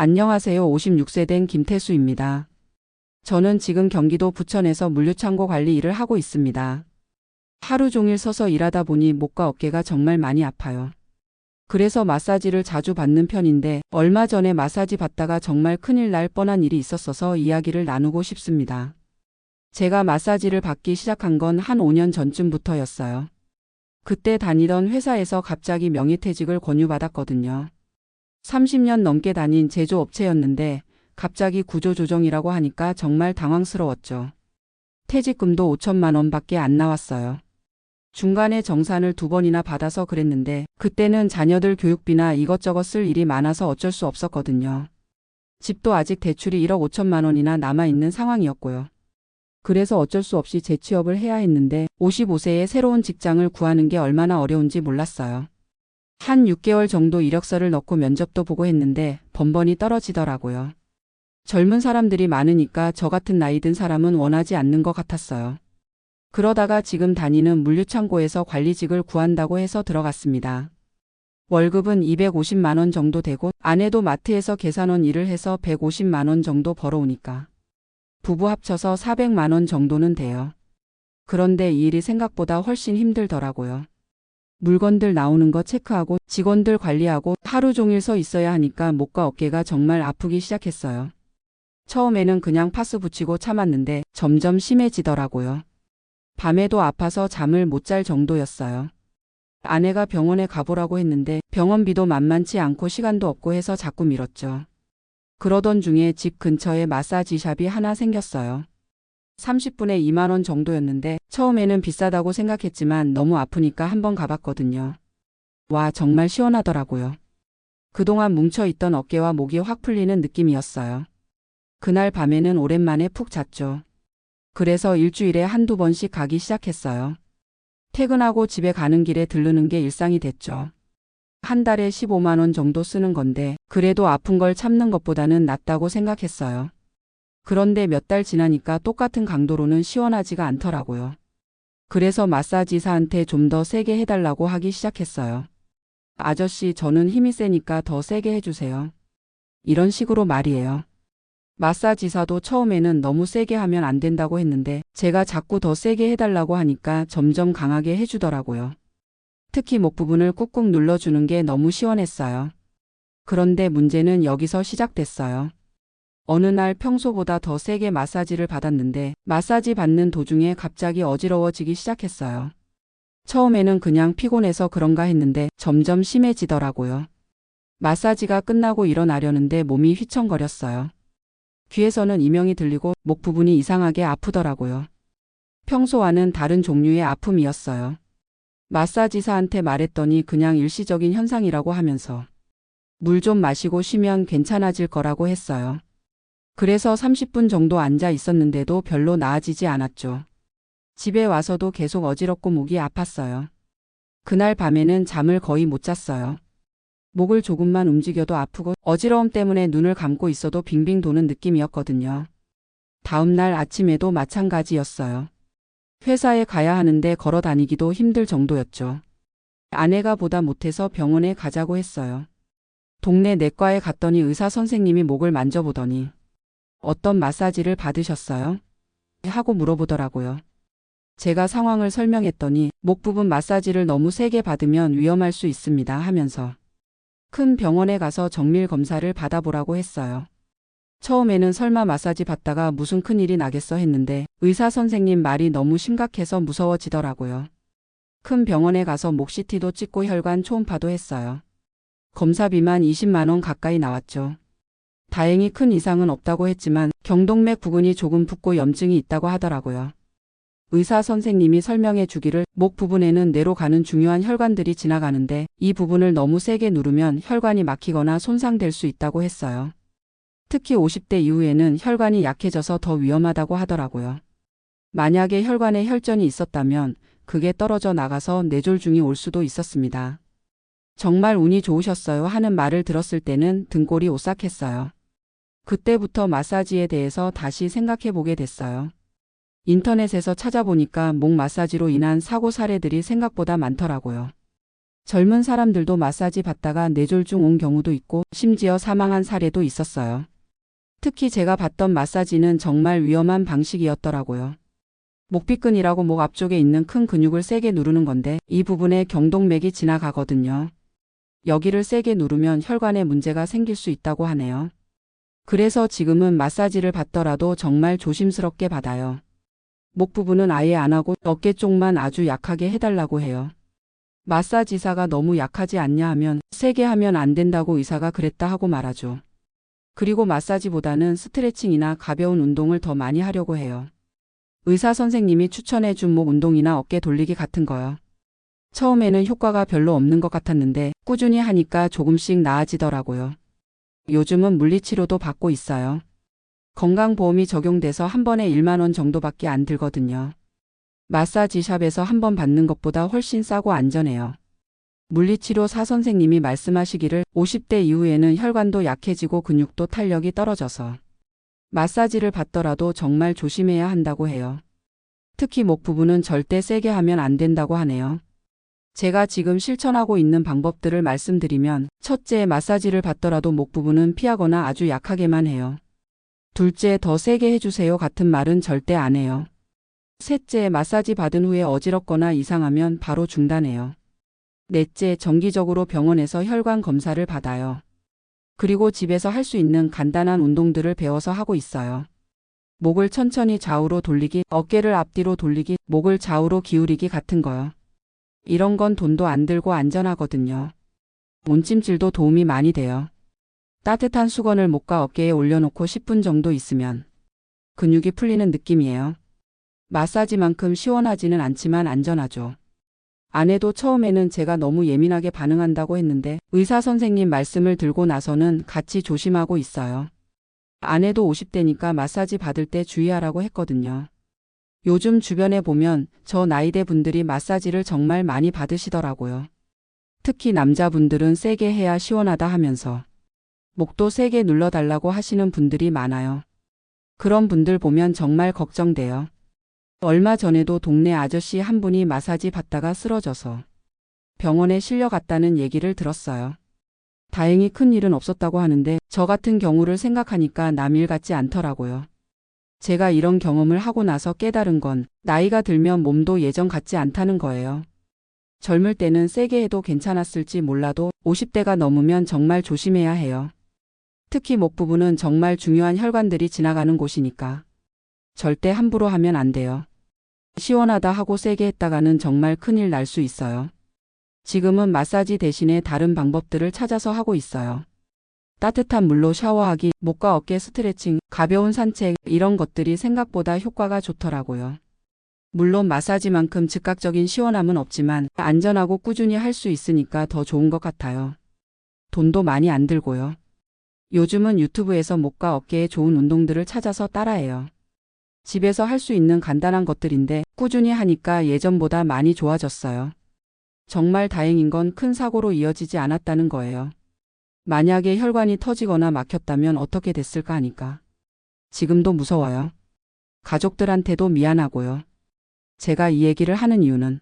안녕하세요. 56세 된 김태수입니다. 저는 지금 경기도 부천에서 물류창고 관리 일을 하고 있습니다. 하루 종일 서서 일하다 보니 목과 어깨가 정말 많이 아파요. 그래서 마사지를 자주 받는 편인데 얼마 전에 마사지 받다가 정말 큰일 날 뻔한 일이 있었어서 이야기를 나누고 싶습니다. 제가 마사지를 받기 시작한 건 한 5년 전쯤부터였어요. 그때 다니던 회사에서 갑자기 명예퇴직을 권유받았거든요. 30년 넘게 다닌 제조업체였는데 갑자기 구조조정이라고 하니까 정말 당황스러웠죠. 퇴직금도 5천만 원밖에 안 나왔어요. 중간에 정산을 두 번이나 받아서 그랬는데 그때는 자녀들 교육비나 이것저것 쓸 일이 많아서 어쩔 수 없었거든요. 집도 아직 대출이 1억 5천만 원이나 남아있는 상황이었고요. 그래서 어쩔 수 없이 재취업을 해야 했는데 55세에 새로운 직장을 구하는 게 얼마나 어려운지 몰랐어요. 한 6개월 정도 이력서를 넣고 면접도 보고 했는데 번번이 떨어지더라고요. 젊은 사람들이 많으니까 저 같은 나이 든 사람은 원하지 않는 것 같았어요. 그러다가 지금 다니는 물류창고에서 관리직을 구한다고 해서 들어갔습니다. 월급은 250만 원 정도 되고 아내도 마트에서 계산원 일을 해서 150만 원 정도 벌어오니까 부부 합쳐서 400만 원 정도는 돼요. 그런데 이 일이 생각보다 훨씬 힘들더라고요. 물건들 나오는 거 체크하고 직원들 관리하고 하루 종일 서 있어야 하니까 목과 어깨가 정말 아프기 시작했어요. 처음에는 그냥 파스 붙이고 참았는데 점점 심해지더라고요. 밤에도 아파서 잠을 못 잘 정도였어요. 아내가 병원에 가보라고 했는데 병원비도 만만치 않고 시간도 없고 해서 자꾸 미뤘죠. 그러던 중에 집 근처에 마사지샵이 하나 생겼어요. 30분에 2만 원 정도였는데 처음에는 비싸다고 생각했지만 너무 아프니까 한번 가봤거든요. 와, 정말 시원하더라고요. 그동안 뭉쳐있던 어깨와 목이 확 풀리는 느낌이었어요. 그날 밤에는 오랜만에 푹 잤죠. 그래서 일주일에 한두 번씩 가기 시작했어요. 퇴근하고 집에 가는 길에 들르는 게 일상이 됐죠. 한 달에 15만 원 정도 쓰는 건데 그래도 아픈 걸 참는 것보다는 낫다고 생각했어요. 그런데 몇 달 지나니까 똑같은 강도로는 시원하지가 않더라고요. 그래서 마사지사한테 좀 더 세게 해달라고 하기 시작했어요. 아저씨, 저는 힘이 세니까 더 세게 해주세요. 이런 식으로 말이에요. 마사지사도 처음에는 너무 세게 하면 안 된다고 했는데 제가 자꾸 더 세게 해달라고 하니까 점점 강하게 해주더라고요. 특히 목 부분을 꾹꾹 눌러주는 게 너무 시원했어요. 그런데 문제는 여기서 시작됐어요. 어느 날 평소보다 더 세게 마사지를 받았는데 마사지 받는 도중에 갑자기 어지러워지기 시작했어요. 처음에는 그냥 피곤해서 그런가 했는데 점점 심해지더라고요. 마사지가 끝나고 일어나려는데 몸이 휘청거렸어요. 귀에서는 이명이 들리고 목 부분이 이상하게 아프더라고요. 평소와는 다른 종류의 아픔이었어요. 마사지사한테 말했더니 그냥 일시적인 현상이라고 하면서 물 좀 마시고 쉬면 괜찮아질 거라고 했어요. 그래서 30분 정도 앉아 있었는데도 별로 나아지지 않았죠. 집에 와서도 계속 어지럽고 목이 아팠어요. 그날 밤에는 잠을 거의 못 잤어요. 목을 조금만 움직여도 아프고 어지러움 때문에 눈을 감고 있어도 빙빙 도는 느낌이었거든요. 다음 날 아침에도 마찬가지였어요. 회사에 가야 하는데 걸어 다니기도 힘들 정도였죠. 아내가 보다 못해서 병원에 가자고 했어요. 동네 내과에 갔더니 의사 선생님이 목을 만져보더니 어떤 마사지를 받으셨어요? 하고 물어보더라고요. 제가 상황을 설명했더니 목 부분 마사지를 너무 세게 받으면 위험할 수 있습니다 하면서 큰 병원에 가서 정밀 검사를 받아보라고 했어요. 처음에는 설마 마사지 받다가 무슨 큰일이 나겠어 했는데 의사 선생님 말이 너무 심각해서 무서워지더라고요. 큰 병원에 가서 목 CT도 찍고 혈관 초음파도 했어요. 검사비만 20만 원 가까이 나왔죠. 다행히 큰 이상은 없다고 했지만 경동맥 부근이 조금 붓고 염증이 있다고 하더라고요. 의사 선생님이 설명해 주기를 목 부분에는 뇌로 가는 중요한 혈관들이 지나가는데 이 부분을 너무 세게 누르면 혈관이 막히거나 손상될 수 있다고 했어요. 특히 50대 이후에는 혈관이 약해져서 더 위험하다고 하더라고요. 만약에 혈관에 혈전이 있었다면 그게 떨어져 나가서 뇌졸중이 올 수도 있었습니다. 정말 운이 좋으셨어요 하는 말을 들었을 때는 등골이 오싹했어요. 그때부터 마사지에 대해서 다시 생각해 보게 됐어요. 인터넷에서 찾아보니까 목 마사지로 인한 사고 사례들이 생각보다 많더라고요. 젊은 사람들도 마사지 받다가 뇌졸중 온 경우도 있고 심지어 사망한 사례도 있었어요. 특히 제가 받던 마사지는 정말 위험한 방식이었더라고요. 목비근이라고 목 앞쪽에 있는 큰 근육을 세게 누르는 건데 이 부분에 경동맥이 지나가거든요. 여기를 세게 누르면 혈관에 문제가 생길 수 있다고 하네요. 그래서 지금은 마사지를 받더라도 정말 조심스럽게 받아요. 목 부분은 아예 안 하고 어깨 쪽만 아주 약하게 해달라고 해요. 마사지사가 너무 약하지 않냐 하면 세게 하면 안 된다고 의사가 그랬다 하고 말하죠. 그리고 마사지보다는 스트레칭이나 가벼운 운동을 더 많이 하려고 해요. 의사 선생님이 추천해 준 목 운동이나 어깨 돌리기 같은 거요. 처음에는 효과가 별로 없는 것 같았는데 꾸준히 하니까 조금씩 나아지더라고요. 요즘은 물리치료도 받고 있어요. 건강보험이 적용돼서 한 번에 1만 원 정도밖에 안 들거든요. 마사지샵에서 한 번 받는 것보다 훨씬 싸고 안전해요. 물리치료 사 선생님이 말씀하시기를 50대 이후에는 혈관도 약해지고 근육도 탄력이 떨어져서 마사지를 받더라도 정말 조심해야 한다고 해요. 특히 목 부분은 절대 세게 하면 안 된다고 하네요. 제가 지금 실천하고 있는 방법들을 말씀드리면 첫째 마사지를 받더라도 목 부분은 피하거나 아주 약하게만 해요. 둘째 더 세게 해주세요 같은 말은 절대 안 해요. 셋째 마사지 받은 후에 어지럽거나 이상하면 바로 중단해요. 넷째 정기적으로 병원에서 혈관 검사를 받아요. 그리고 집에서 할 수 있는 간단한 운동들을 배워서 하고 있어요. 목을 천천히 좌우로 돌리기, 어깨를 앞뒤로 돌리기, 목을 좌우로 기울이기 같은 거요. 이런 건 돈도 안 들고 안전하거든요. 온찜질도 도움이 많이 돼요. 따뜻한 수건을 목과 어깨에 올려놓고 10분 정도 있으면 근육이 풀리는 느낌이에요. 마사지만큼 시원하지는 않지만 안전하죠. 아내도 처음에는 제가 너무 예민하게 반응한다고 했는데 의사 선생님 말씀을 들고 나서는 같이 조심하고 있어요. 아내도 50대니까 마사지 받을 때 주의하라고 했거든요. 요즘 주변에 보면 저 나이대 분들이 마사지를 정말 많이 받으시더라고요. 특히 남자분들은 세게 해야 시원하다 하면서 목도 세게 눌러달라고 하시는 분들이 많아요. 그런 분들 보면 정말 걱정돼요. 얼마 전에도 동네 아저씨 한 분이 마사지 받다가 쓰러져서 병원에 실려갔다는 얘기를 들었어요. 다행히 큰 일은 없었다고 하는데 저 같은 경우를 생각하니까 남일 같지 않더라고요. 제가 이런 경험을 하고 나서 깨달은 건 나이가 들면 몸도 예전 같지 않다는 거예요. 젊을 때는 세게 해도 괜찮았을지 몰라도 50대가 넘으면 정말 조심해야 해요. 특히 목 부분은 정말 중요한 혈관들이 지나가는 곳이니까. 절대 함부로 하면 안 돼요. 시원하다 하고 세게 했다가는 정말 큰일 날 수 있어요. 지금은 마사지 대신에 다른 방법들을 찾아서 하고 있어요. 따뜻한 물로 샤워하기, 목과 어깨 스트레칭, 가벼운 산책, 이런 것들이 생각보다 효과가 좋더라고요. 물론 마사지만큼 즉각적인 시원함은 없지만 안전하고 꾸준히 할 수 있으니까 더 좋은 것 같아요. 돈도 많이 안 들고요. 요즘은 유튜브에서 목과 어깨에 좋은 운동들을 찾아서 따라해요. 집에서 할 수 있는 간단한 것들인데 꾸준히 하니까 예전보다 많이 좋아졌어요. 정말 다행인 건 큰 사고로 이어지지 않았다는 거예요. 만약에 혈관이 터지거나 막혔다면 어떻게 됐을까 하니까. 지금도 무서워요. 가족들한테도 미안하고요. 제가 이 얘기를 하는 이유는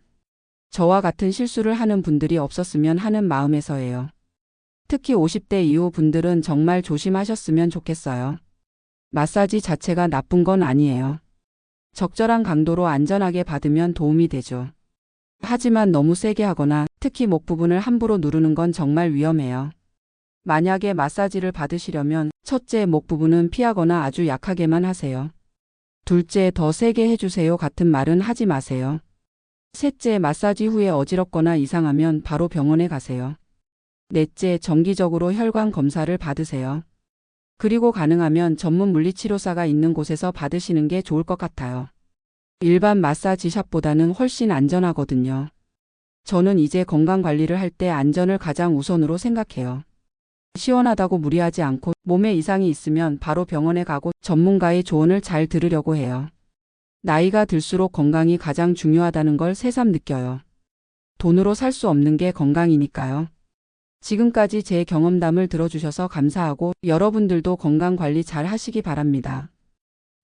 저와 같은 실수를 하는 분들이 없었으면 하는 마음에서예요. 특히 50대 이후 분들은 정말 조심하셨으면 좋겠어요. 마사지 자체가 나쁜 건 아니에요. 적절한 강도로 안전하게 받으면 도움이 되죠. 하지만 너무 세게 하거나 특히 목 부분을 함부로 누르는 건 정말 위험해요. 만약에 마사지를 받으시려면 첫째 목 부분은 피하거나 아주 약하게만 하세요. 둘째 더 세게 해주세요 같은 말은 하지 마세요. 셋째 마사지 후에 어지럽거나 이상하면 바로 병원에 가세요. 넷째 정기적으로 혈관 검사를 받으세요. 그리고 가능하면 전문 물리치료사가 있는 곳에서 받으시는 게 좋을 것 같아요. 일반 마사지샵보다는 훨씬 안전하거든요. 저는 이제 건강 관리를 할 때 안전을 가장 우선으로 생각해요. 시원하다고 무리하지 않고 몸에 이상이 있으면 바로 병원에 가고 전문가의 조언을 잘 들으려고 해요. 나이가 들수록 건강이 가장 중요하다는 걸 새삼 느껴요. 돈으로 살 수 없는 게 건강이니까요. 지금까지 제 경험담을 들어주셔서 감사하고 여러분들도 건강 관리 잘 하시기 바랍니다.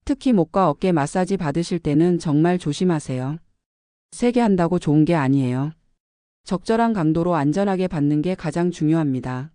특히 목과 어깨 마사지 받으실 때는 정말 조심하세요. 세게 한다고 좋은 게 아니에요. 적절한 강도로 안전하게 받는 게 가장 중요합니다.